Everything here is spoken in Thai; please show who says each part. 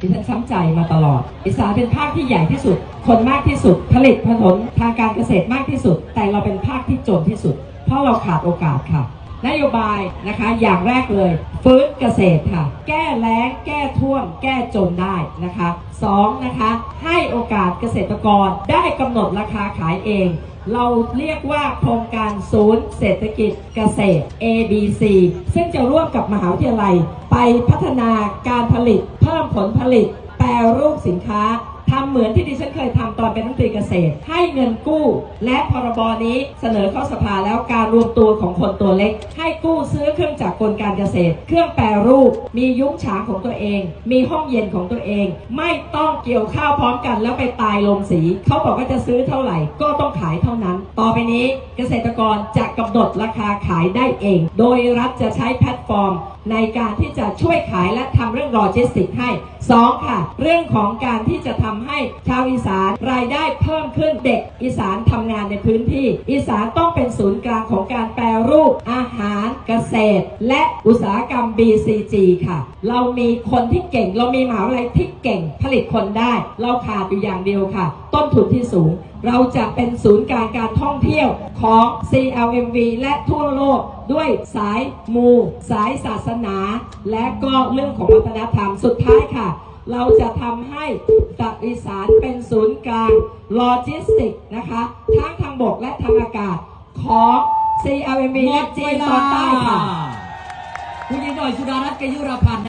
Speaker 1: ดิฉันช้ำใจมาตลอดอีสานเป็นภาคที่ใหญ่ที่สุด คนมากที่สุด ผลิตผลทางการเกษตรมากที่สุด แต่เราเป็นภาคที่จนที่สุด เพราะเราขาดโอกาสค่ะ นโยบายนะคะอย่างแรกเลย ฟื้นเกษตรค่ะ แก้แล้ง แก้ท่วม แก้จนได้นะคะสองนะคะให้โอกาสเกษตรกรได้กำหนดราคาขายเอง เราเรียกว่าโครงการศูนย์เศรษฐกิจเกษตร ABC ซึ่งจะร่วมกับมหาวิทยาลัย ไปพัฒนาการผลิตเพิ่ม ผลผลิตแปรรูปสินค้า ทำเหมือนที่ดิฉันเคยทำตอนเป็นรัฐมนตรีเกษตร ให้เงินกู้ และพรบนี้เสนอเข้าสภาแล้วการรวมตัวของคนตัวเล็ก ให้กู้ซื้อเครื่องจักรกลการเกษตร เครื่องแปรรูป มียุ้งฉางของตัวเอง มีห้องเย็นของตัวเอง ไม่ต้องเกี่ยวข้าวพร้อมกันแล้วไปตายลงสีเขาบอกว่าจะซื้อเท่าไหร่ก็ต้องขายเท่านั้น ต่อไปนี้เกษตรกรจะกำหนดราคาขายได้เอง โดยรัฐจะใช้แพลตฟอร์ม ในการที่จะช่วยขายและทำเรื่องโลจิสติกให้ 2. ค่ะ เรื่องของการที่จะทำให้ชาวอีสานรายได้เพิ่มขึ้นเด็กอีสานทำงานในพื้นที่ อีสานต้องเป็นศูนย์กลางของการแปรรูปอาหารเกษตร และอุตสาหกรรม BCG ค่ะ เรามีคนที่เก่ง เรามีหมหาวิทยาลัยที่เก่งผลิตคนได้ เราขาดอยู่อย่างเดียวค่ะ ต้นทุนที่สูง เราจะเป็นศูนย์กลางการท่องเที่ยวของ CLMV และทั่วโลกด้วยสายมู สายศาสนา และก็เรื่องของวัฒนธรรมสุดท้ายค่ะ เราจะทำให้ตักอีสานเป็นศูนย์กลางโลจิสติกนะคะทั้งทางบกและทางอากาศของ CLMV
Speaker 2: หม
Speaker 1: และ
Speaker 2: ด
Speaker 1: จี
Speaker 2: เวน
Speaker 1: ต
Speaker 2: ลา
Speaker 1: อนใต้ค่ะ
Speaker 2: คุณหญิงหน่อยสุดารัตน์เกยุรพันธ์